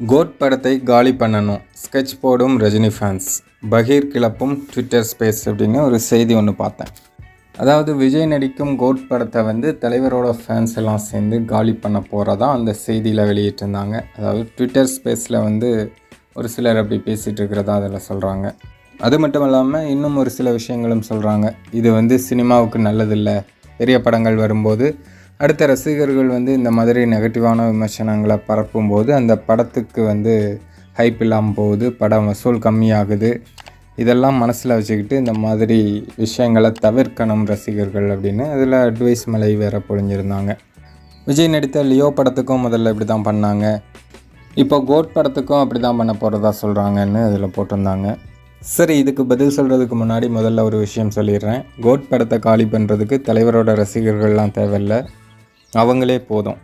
Code படத்தை காலி பண்ணணும். ஸ்கெட்ச் போடும் ரஜினி ஃபேன்ஸ் பகீர் கிளப்பும் ட்விட்டர் ஸ்பேஸ் அப்படின்னு ஒரு செய்தி ஒன்று பார்த்தேன். அதாவது விஜய் நடிக்கும் கோட் படத்தை வந்து தலைவரோட ஃபேன்ஸ் எல்லாம் சேர்ந்து காலி பண்ண போகிறதா அந்த செய்தியில் வெளியிட்டிருந்தாங்க. அதாவது ட்விட்டர் ஸ்பேஸில் வந்து ஒரு சிலர் அப்படி பேசிகிட்டு இருக்கிறதா அதில் சொல்கிறாங்க அது மட்டும் இல்லாமல் இன்னும் ஒரு சில விஷயங்களும் சொல்கிறாங்க இது வந்து சினிமாவுக்கு நல்லதில்லை. பெரிய படங்கள் வரும்போது அடுத்த ரசிகர்கள் வந்து இந்த மாதிரி நெகட்டிவான விமர்சனங்களை பரப்பும்போது அந்த படத்துக்கு வந்து ஹைப் இல்லாமல் போகுது படம் வசூல் கம்மியாகுது. இதெல்லாம் மனசில் வச்சுக்கிட்டு இந்த மாதிரி விஷயங்களை தவிர்க்கணும் ரசிகர்கள் அப்படின்னு அதில் அட்வைஸ் மலை வேற பொழிஞ்சிருந்தாங்க. விஜய் நடித்த லியோ படத்துக்கும் முதல்ல இப்படி தான் பண்ணாங்க. இப்போ கோட் படத்துக்கும் அப்படி தான் பண்ண போகிறதா சொல்கிறாங்கன்னு அதில் போட்டிருந்தாங்க. சரி இதுக்கு பதில் சொல்கிறதுக்கு முன்னாடி முதல்ல ஒரு விஷயம் சொல்லிடுறேன். கோட் படத்தை காலி பண்ணுறதுக்கு தலைவரோட ரசிகர்கள்லாம் தேவையில்லை. அவங்களே போதும்.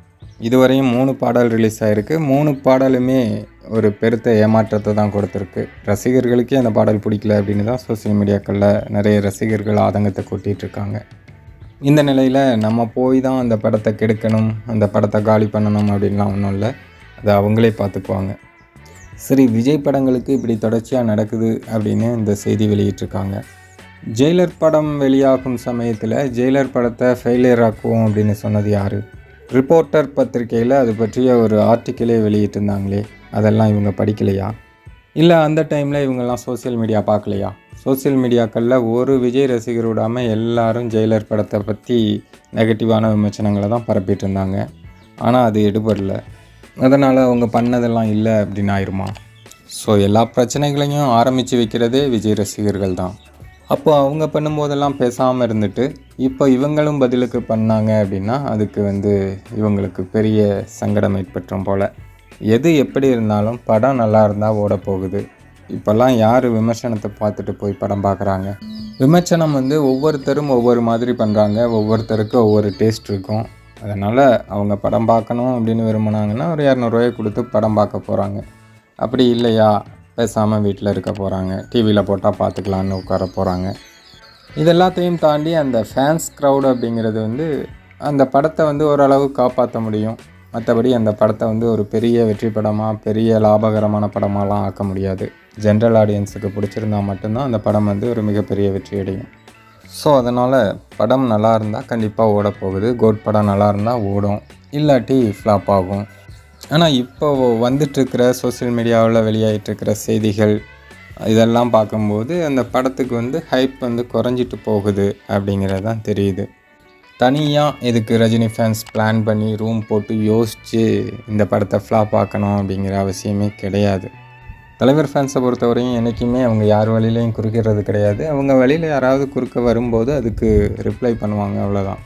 இதுவரையும் மூணு பாடல் ரிலீஸ் ஆகிருக்கு மூணு பாடலுமே ஒரு பெருத்த ஏமாற்றத்தை தான் கொடுத்துருக்கு. ரசிகர்களுக்கே அந்த பாடல் பிடிக்கல அப்படின்னு தான் சோசியல் மீடியாக்களில் நிறைய ரசிகர்கள் ஆதங்கத்தை கொட்டிகிட்டு இருக்காங்க. இந்த நிலையில் நம்ம போய் தான் அந்த படத்தை கெடுக்கணும் அந்த படத்தை காலி பண்ணணும் அப்படின்லாம் ஒன்றும் இல்லை. அதை அவங்களே பார்த்துக்குவாங்க. சரி விஜய் படங்களுக்கு இப்படி தொடர்ச்சியாக நடக்குது அப்படின்னு இந்த செய்தி வெளியிட்டிருக்காங்க. ஜெயிலர் படம் வெளியாகும் சமயத்தில் ஜெயிலர் படத்தை ஃபெயிலியர் ஆக்குவோம் அப்படின்னு சொன்னது யார்? ரிப்போர்ட்டர் பத்திரிக்கையில் அது பற்றிய ஒரு ஆர்டிக்கிளே வெளியிட்டிருந்தாங்களே. அதெல்லாம் இவங்க படிக்கலையா? இல்லை அந்த டைமில் இவங்கெல்லாம் சோஷியல் மீடியா பார்க்கலையா? சோஷியல் மீடியாக்களில் ஒரு விஜய் ரசிகர் விடாமல் எல்லாரும் ஜெயிலர் படத்தை பற்றி நெகட்டிவான விமர்சனங்களை தான் பரப்பிட்டு இருந்தாங்க ஆனால் அது எடுபடல. அதனால் அவங்க பண்ணதெல்லாம் இல்லை அப்படின்னு ஆயிருமா? ஸோ எல்லா பிரச்சனைகளையும் ஆரம்பித்து வைக்கிறதே விஜய் ரசிகர்கள் தான். அப்போ அவங்க பண்ணும்போதெல்லாம் பேசாமல் இருந்துட்டு இப்போ இவங்களும் பதிலுக்கு பண்ணாங்க அப்படின்னா அதுக்கு வந்து இவங்களுக்கு பெரிய சங்கடம் ஏற்பட்டுரும் போல். எது எப்படி இருந்தாலும் படம் நல்லா இருந்தால் ஓட போகுது. இப்போல்லாம் யார் விமர்சனத்தை பார்த்துட்டு போய் படம் பார்க்குறாங்க? விமர்சனம் வந்து ஒவ்வொருத்தரும் ஒவ்வொரு மாதிரி பண்ணுறாங்க ஒவ்வொருத்தருக்கும் ஒவ்வொரு டேஸ்ட் இருக்கும். அதனால் அவங்க படம் பார்க்கணும் அப்படின்னு விரும்பினாங்கன்னா ஒரு இரநூறுவாயை கொடுத்து படம் பார்க்க போகிறாங்க அப்படி இல்லையா? பேசாமல் வீட்டில் இருக்க போகிறாங்க டிவியில் போட்டால் பார்த்துக்கலான்னு உட்கார போகிறாங்க இது எல்லாத்தையும் தாண்டி அந்த ஃபேன்ஸ் க்ரௌட் அப்படிங்கிறது வந்து அந்த படத்தை வந்து ஓரளவு காப்பாற்ற முடியும். மற்றபடி அந்த படத்தை வந்து ஒரு பெரிய வெற்றி படமாக பெரிய லாபகரமான படமாலாம் ஆக்க முடியாது. ஜென்ரல் ஆடியன்ஸுக்கு பிடிச்சிருந்தா மட்டும்தான் அந்த படம் வந்து ஒரு மிகப்பெரிய வெற்றி அடையும். ஸோ அதனால் படம் நல்லா இருந்தால் கண்டிப்பாக ஓட போகுது. கோட் படம் நல்லா இருந்தால் ஓடும். இல்லாட்டி ஃப்ளாப் ஆகும். ஆனால் இப்போ வந்துட்டுருக்கிற சோஷியல் மீடியாவில் வெளியாகிட்டுருக்கிற செய்திகள் இதெல்லாம் பார்க்கும்போது அந்த படத்துக்கு வந்து ஹைப் வந்து குறைஞ்சிட்டு போகுது அப்படிங்கிறது தான் தெரியுது. தனியாக இதுக்கு ரஜினி ஃபேன்ஸ் பிளான் பண்ணி ரூம் போட்டு யோசித்து இந்த படத்தை ஃப்ளாப் ஆக்கணும் அப்படிங்கிற அவசியமே கிடையாது. தலைவர் ஃபேன்ஸை பொறுத்தவரையும் என்றைக்குமே அவங்க யார் வழியிலையும் குறுக்கிறது கிடையாது. அவங்க வழியில் யாராவது குறுக்க வரும்போது அதுக்கு ரிப்ளை பண்ணுவாங்க அவ்வளோதான்